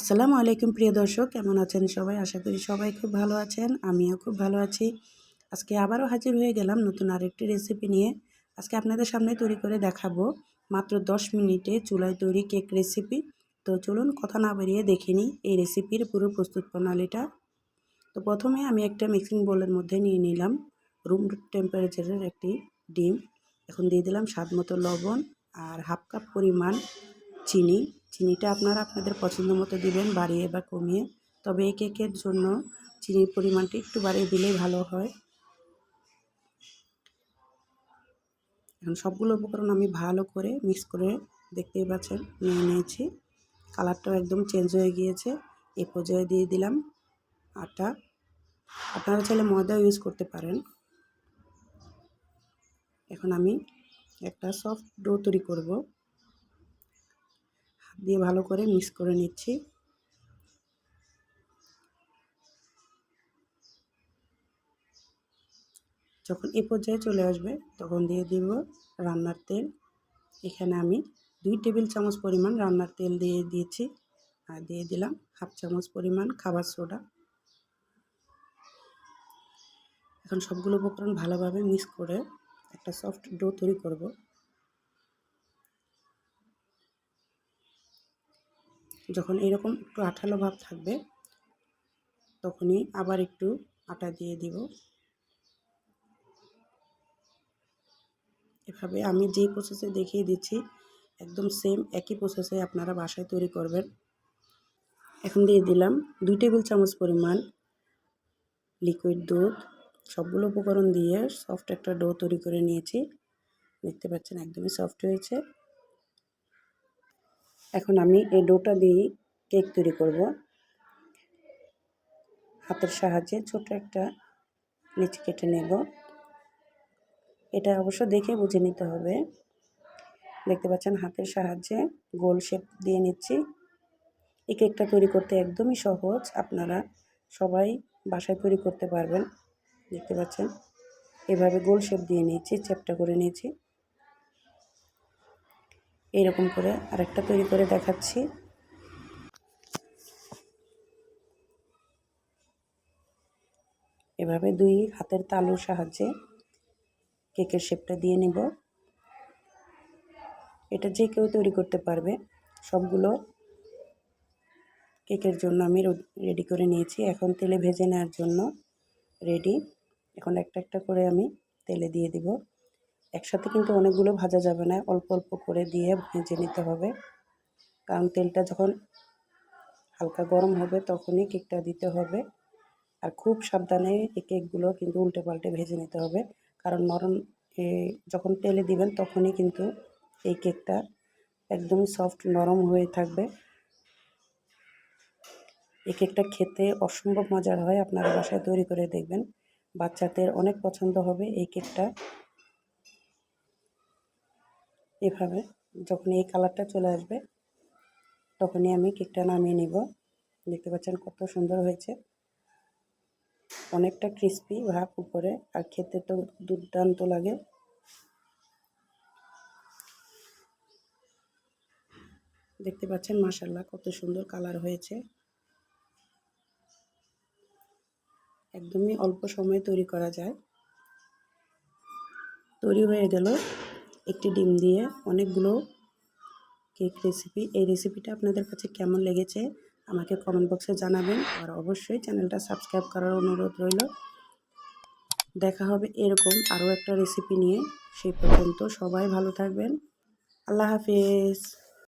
আসসালামু আলাইকুম প্রিয় দর্শক, কেমন আছেন সবাই? আশা করি সবাই খুব ভালো আছেন, আমিও খুব ভালো আছি। আজকে আবারও হাজির হয়ে গেলাম নতুন আরেকটি রেসিপি নিয়ে। আজকে আপনাদের সামনে তৈরি করে দেখাবো মাত্র 10 মিনিটে চুলায় তৈরি কেক রেসিপি তো চলুন কথা না বেরিয়ে দেখে নিই এই রেসিপির পুরো প্রস্তুত প্রণালীটা। তো প্রথমে আমি একটা মিক্সিং বোলের মধ্যে নিয়ে নিলাম। রুম টেম্পারেচারের একটি ডিম। এখন দিয়ে দিলাম স্বাদ মতো লবণ আর হাফ কাপ পরিমাণ চিনি। চিনিটা আপনারা আপনাদের পছন্দ মতো দিবেন, বাড়িয়ে বা কমিয়ে। তবে এই কেকের জন্য চিনির পরিমাণটা একটু বাড়িয়ে দিলেই ভালো হয়। এখন সবগুলো উপকরণ আমি ভালো করে মিক্স করে দেখতেই পাচ্ছেন, নিয়ে নিয়েছি। কালারটাও একদম চেঞ্জ হয়ে গিয়েছে। এই পর্যায়ে দিয়ে দিলাম আটা। আপনারা চাইলে ময়দা ইউজ করতে পারেন। এখন আমি একটা সফট ডো তৈরি করব। দিয়ে ভালো করে মিক্স করে নিচ্ছি। যখন এ পর্যায়ে চলে আসবে, তখন দিয়ে দিব রান্নার তেল। এখানে আমি দুই টেবিল চামচ পরিমাণ রান্নার তেল দিয়ে দিয়েছি। আর দিয়ে দিলাম হাফ চামচ পরিমাণ খাবার সোডা। এখন সবগুলো উপকরণ ভালোভাবে মিক্স করে একটা সফট ডো তৈরি করব। যখন এরকম একটু আঠালো ভাব থাকবে, তখনই আবার একটু আটা দিয়ে দিব। এভাবে আমি যে প্রসেসে দেখিয়ে দিচ্ছি, একদম সেম একই প্রসেসে আপনারা বাসায় তৈরি করবেন। এখন দিয়ে দিলাম দুই টেবিল চামচ পরিমাণ লিকুইড দুধ। সবগুলো উপকরণ দিয়ে সফট একটা ডো তৈরি করে নিয়েছি। দেখতে পাচ্ছেন একদমই সফট হয়েছে। এখন আমি এই ডোটা দিয়েই কেক তৈরি করব। হাতের সাহায্যে ছোট একটা নিচে কেটে নেব। এটা অবশ্য দেখে বুঝে নিতে হবে। দেখতে পাচ্ছেন হাতের সাহায্যে গোল শেপ দিয়ে নিচ্ছি। এই কেকটা তৈরি করতে একদমই সহজ। আপনারা সবাই বাসায় তৈরি করতে পারবেন। দেখতে পাচ্ছেন? এভাবে গোল শেপ দিয়ে নিয়েছি চ্যাপটা করে নিয়েছি। এইরকম করে আরেকটা তৈরি করে দেখাচ্ছি। এভাবে দুই হাতের তালুর সাহায্যে কেকের শেপটা দিয়ে নিব। এটা যে কেউ তৈরি করতে পারবে। সবগুলো কেকের জন্য আমি রেডি করে নিয়েছি। এখন তেলে ভেজে নেওয়ার জন্য রেডি। এখন একটা একটা করে আমি তেলে দিয়ে দিব। একসাথে কিন্তু অনেকগুলো ভাজা যাবে না, অল্প অল্প করে দিয়ে ভেজে নিতে হবে। কারণ তেলটা যখন হালকা গরম হবে তখনই কেকটা দিতে হবে। আর খুব সাবধানে এই কেকগুলো কিন্তু উল্টে পাল্টে ভেজে নিতে হবে। কারণ নরম যখন তেলে দিবেন তখনই কিন্তু এই কেকটা একদম সফট নরম হয়ে থাকবে। এই কেকটা খেতে অসম্ভব মজার হয়, আপনারা বাসায় তৈরি করে দেখবেন। বাচ্চাদের অনেক পছন্দ হবে এই কেকটা। এভাবে যখন এই কালারটা চলে আসবে, তখনই আমি কেকটা নামিয়ে নিব। দেখতে পাচ্ছেন কত সুন্দর হয়েছে। অনেকটা ক্রিস্পি ভাব উপরে, আর খেতে তো দুর্দান্ত লাগে। দেখতে পাচ্ছেন মাসাল্লাহ কত সুন্দর কালার হয়েছে। একদমই অল্প সময়ে তৈরি করা যায়। তৈরি হয়ে গেল। একটি ডিম দিয়ে অনেকগুলো কেক রেসিপি এই রেসিপিটা আপনাদের কাছে কেমন লেগেছে আমাকে কমেন্ট বক্সে জানাবেন। আর অবশ্যই চ্যানেলটা সাবস্ক্রাইব করার অনুরোধ রইল। দেখা হবে এরকম আরও একটা রেসিপি নিয়ে। সেই পর্যন্ত সবাই ভালো থাকবেন। আল্লাহ হাফিজ।